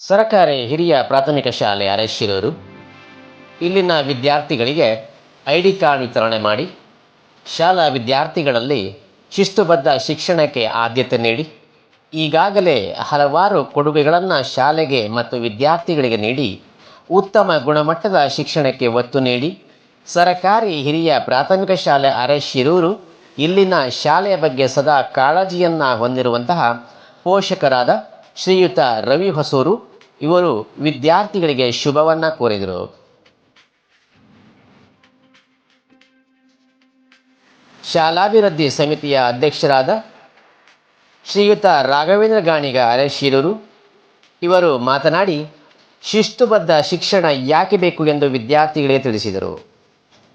ಸರಕಾರಿ ಹಿರಿಯ ಪ್ರಾಥಮಿಕ ಶಾಲೆ ಅರಶಿರೂರು. ಇಲ್ಲಿನ ವಿದ್ಯಾರ್ಥಿಗಳಿಗೆ ಐ ಡಿ ಕಾರ್ಡ್ ವಿತರಣೆ ಮಾಡಿ, ಶಾಲಾ ವಿದ್ಯಾರ್ಥಿಗಳಲ್ಲಿ ಶಿಸ್ತುಬದ್ಧ ಶಿಕ್ಷಣಕ್ಕೆ ಆದ್ಯತೆ ನೀಡಿ, ಈಗಾಗಲೇ ಹಲವಾರು ಕೊಡುಗೆಗಳನ್ನು ಶಾಲೆಗೆ ಮತ್ತು ವಿದ್ಯಾರ್ಥಿಗಳಿಗೆ ನೀಡಿ, ಉತ್ತಮ ಗುಣಮಟ್ಟದ ಶಿಕ್ಷಣಕ್ಕೆ ಒತ್ತು ನೀಡಿ, ಸರಕಾರಿ ಹಿರಿಯ ಪ್ರಾಥಮಿಕ ಶಾಲೆ ಅರಶಿರೂರು ಇಲ್ಲಿನ ಶಾಲೆಯ ಬಗ್ಗೆ ಸದಾ ಕಾಳಜಿಯನ್ನು ಹೊಂದಿರುವಂತಹ ಪೋಷಕರಾದ ಶ್ರೀಯುತ ರವಿ ಹೊಸೂರು, ಇವರು ವಿದ್ಯಾರ್ಥಿಗಳಿಗೆ ಶುಭವನ್ನು ಕೋರಿದರು. ಶಾಲಾಭಿವೃದ್ಧಿ ಸಮಿತಿಯ ಅಧ್ಯಕ್ಷರಾದ ಶ್ರೀಯುತ ರಾಘವೇಂದ್ರ ಗಾಣಿಗ ಅರೆಶೀರೂರು, ಇವರು ಮಾತನಾಡಿ, ಶಿಸ್ತುಬದ್ಧ ಶಿಕ್ಷಣ ಯಾಕೆ ಬೇಕು ಎಂದು ವಿದ್ಯಾರ್ಥಿಗಳಿಗೆ ತಿಳಿಸಿದರು.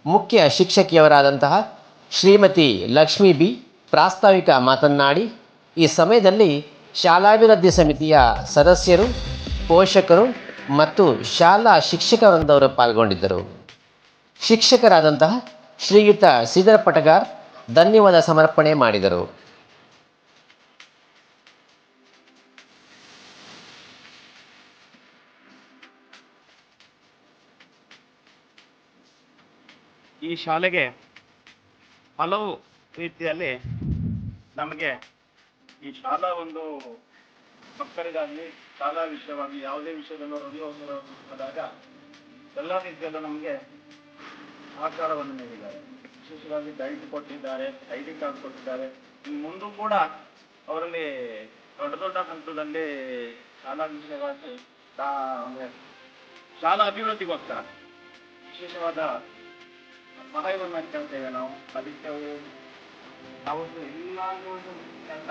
ಮುಖ್ಯ ಶಿಕ್ಷಕಿಯವರಾದಂತಹ ಶ್ರೀಮತಿ ಲಕ್ಷ್ಮೀ ಬಿ ಪ್ರಾಸ್ತಾವಿಕ ಮಾತನಾಡಿ ಈ ಸಮಯದಲ್ಲಿ ಶಾಲಾಭಿವೃದ್ಧಿ ಸಮಿತಿಯ ಸದಸ್ಯರು, ಪೋಷಕರು ಮತ್ತು ಶಾಲಾ ಶಿಕ್ಷಕರಂದವರು ಪಾಲ್ಗೊಂಡಿದ್ದರು. ಶಿಕ್ಷಕರಾದಂತಹ ಶ್ರೀಯುತ ಶ್ರೀಧರ್ ಪಟಗಾರ್ ಧನ್ಯವಾದ ಸಮರ್ಪಣೆ ಮಾಡಿದರು. ಈ ಶಾಲೆಗೆ ಹಲವು ರೀತಿಯಲ್ಲಿ ನಮಗೆ ಈ ಶಾಲಾ ಒಂದು ಮಕ್ಕಳಿಗಾಗಲಿ ಶಾಲಾ ವಿಷಯವಾಗಿ ಯಾವುದೇ ವಿಷಯದಲ್ಲೂ ಅರಿವಾದಾಗ ಎಲ್ಲ ರೀತಿಯಲ್ಲೂ ನಮಗೆ ಆಕಾರವನ್ನು ನೀಡಿದ್ದಾರೆ. ವಿಶೇಷವಾಗಿ ಡೈಟ್ ಕೊಟ್ಟಿದ್ದಾರೆ ಐ ಡಿ ಕಾರ್ಡ್ ಕೊಟ್ಟಿದ್ದಾರೆ. ಇನ್ನು ಮುಂದೂ ಕೂಡ ಅವರಲ್ಲಿ ದೊಡ್ಡ ದೊಡ್ಡ ಹಂತದಲ್ಲಿ ಶಾಲಾ ವಿಷಯವಾಗಿ ಶಾಲಾ ಅಭಿವೃದ್ಧಿಗೋಸ್ಕರ ವಿಶೇಷವಾದ ಸಹಾಯವನ್ನು ಕೇಳ್ತೇವೆ ನಾವು. ಅದಕ್ಕೆ ಅವರು ಎಲ್ಲಾದ್ರೂ ಒಂದು ಎಲ್ಲ